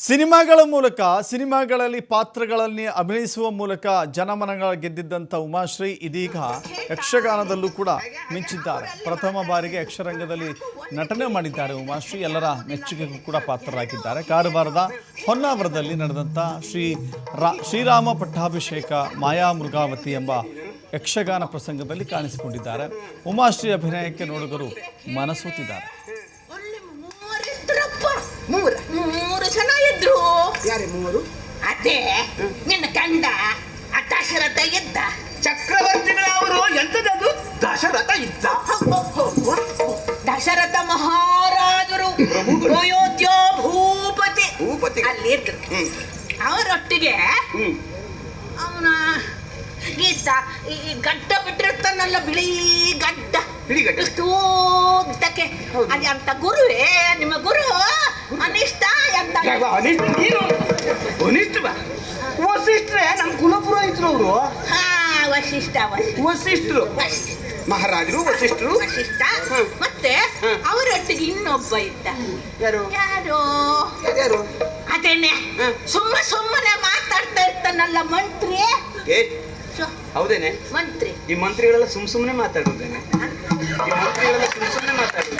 ಸಿನಿಮಾಗಳ ಮೂಲಕ, ಸಿನಿಮಾಗಳಲ್ಲಿ ಪಾತ್ರಗಳಲ್ಲಿ ಅಭಿನಯಿಸುವ ಮೂಲಕ ಜನಮನಗಳ ಗೆದ್ದಿದ್ದಂಥ ಉಮಾಶ್ರೀ ಇದೀಗ ಯಕ್ಷಗಾನದಲ್ಲೂ ಕೂಡ ಮಿಂಚಿದ್ದಾರೆ. ಪ್ರಥಮ ಬಾರಿಗೆ ಯಕ್ಷರಂಗದಲ್ಲಿ ನಟನೆ ಮಾಡಿದ್ದಾರೆ ಉಮಾಶ್ರೀ. ಎಲ್ಲರ ಮೆಚ್ಚುಗೆಗೂ ಕೂಡ ಪಾತ್ರರಾಗಿದ್ದಾರೆ. ಕಾರವಾರದ ಹೊನ್ನಾವರದಲ್ಲಿ ನಡೆದಂಥ ಶ್ರೀ ರಾ, ಶ್ರೀರಾಮ ಪಟ್ಟಾಭಿಷೇಕ ಮಾಯಾ ಮೃಗಾವತಿ ಎಂಬ ಯಕ್ಷಗಾನ ಪ್ರಸಂಗದಲ್ಲಿ ಕಾಣಿಸಿಕೊಂಡಿದ್ದಾರೆ. ಉಮಾಶ್ರೀ ಅಭಿನಯಕ್ಕೆ ನೋಡುಗರು ಮನಸೋತಿದ್ದಾರೆ ಅಲ್ಲಿ ಮೂವರಿದ್ರಪ್ಪ ಮೂರ ಮೂರು ಜನ ಇದ್ರು ಯಾರೇ ಮೂವರು? ಅದೇ. ನಿನ್ನ ಕಂಡ ದಶರಥ ಇದ್ದ. ಚಕ್ರವರ್ತಿಗಳ ಅವರು ಎಂತದದು ದಶರಥ ಇದ್ದ. ದಶರಥ ಮಹಾರಾಜರು. ಅಯೋಧ್ಯ ಭೂಪತಿ. ಭೂಪತಿ. ಅಲ್ಲಿ ಇದ್ರು ಅವರೊಟ್ಟಿಗೆ ಅವನ ಗೀತ ಈ ಗಡ್ಡ ಬಿಟ್ಟಿರ್ತಾನಲ್ಲ ಬಿಳಿ ಗಡ್ಡ. ಬಿಳಿ ಗಡ್ಡ. ಇಷ್ಟು ಉದ್ದಕ್ಕೆ ಹೌದು. ಅದೇ ಅಂತ ಗುರುವೇ ನಿಮ್ಮ ಗುರು ಅನಿಷ್ಟ. ಯಾವ ಅನಿಷ್ಟ ನೀನು ಅನಿಷ್ಟ ಬಾ. ವಸಿಷ್ಠರೇ ನಮ್ಮ ಕುಲಪುರೋಹಿತರು ಅವರು. ಹಾ ವಶಿಷ್ಠ ವಶಿಷ್ಠ ವಸಿಷ್ಠರು. ವಶಿಷ್ಠ ಮಹಾರಾಜರು ವಸಿಷ್ಠರು. ವಶಿಷ್ಠ. ಮತ್ತೆ. ಅವರೊಟ್ಟಿಗೆ ಇನ್ನೊಬ್ಬ ಇದ್ದ. ಯಾರು? ಯಾರು? ಯಾರು? ಅದೇನೆ ಹ್ಮ್. ಸುಮ್ಮ ಸುಮ್ಮನೆ ಮಾತಾಡ್ತಾ ಇರ್ತಾನಲ್ಲ ಮಂತ್ರಿ. ಏ ಹೌದೇನೆ? ಮಂತ್ರಿ. ಈ ಮಂತ್ರಿಗಳೆಲ್ಲ ಸುಮ್ ಸುಮ್ಮನೆ ಮಾತಾಡೋದೇನೆ? ಈ ಮಂತ್ರಿಗಳೆಲ್ಲ ಸುಮ್ ಸುಮ್ಮನೆ ಮಾತಾಡೋದು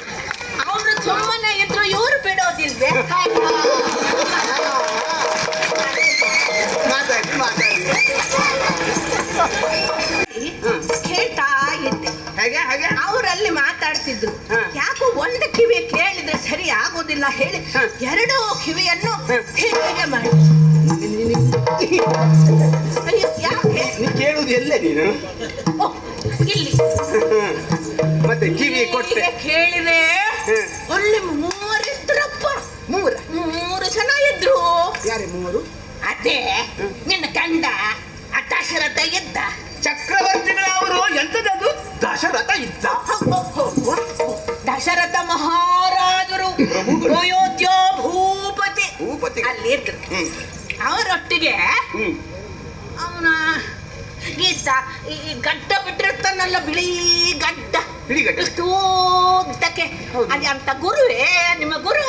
ಅವರು ಸುಮ್ಮನೆ ಇದ್ರು ಇವ್ರು ಬಿಡೋದಿಲ್ವೇ? ಮಾತಾಡ್ತಿದ್ರು. ಯಾಕೋ ಒಂದು ಕಿವಿ ಕೇಳಿದ್ರೆ ಸರಿ ಆಗೋದಿಲ್ಲ ಹೇಳಿ ಎರಡು ಕಿವಿಯನ್ನು. ಹೀಗೆ ಮಾಡಿ? ಅಯ್ಯೋ ಯಾಕೆ? ಕೇಳುದು ಎಲ್ಲೇ ನೀನು? ಇಲ್ಲಿ. ಮತ್ತೆ ಕಿವಿ ಕೊಟ್ಟೆ. ಕೇಳಿದೆ. ಅಲ್ಲಿ ಮೂವರಿದ್ರಪ್ಪ ಮೂರ? ಮೂರು ಜನ ಇದ್ರು. ಯಾರೇ ಮೂರು? ಅದೇ ನಿನ್ನ ಕಂಡ ಆ ದಶರಥ ಇದ್ದ ಚಕ್ರವರ್ತಿಗಳ ಅವರು ಎಂತದದು ದಶರಥ ಇದ್ದ. ದಶರಥ ಮಹಾರಾಜರು. ಅಯೋಧ್ಯ ಭೂಪತಿ. ಭೂಪತಿ ಅಲ್ಲಿ ಅವರೊಟ್ಟಿಗೆ ಅವನ ಗೀತ ಈ ಈ ಗಡ್ಡ ಬಿಟ್ಟಿರ್ತಾನಲ್ಲ ಬಿಳಿ ಗಡ್ಡ. ಬಿಳಿ ಗಡ್ಡ. ಇಷ್ಟು ಉದ್ದಕ್ಕೆ ಹೌದು. ಅದೇ ಅಂತ ಗುರುವೇ ನಿಮ್ಮ ಗುರು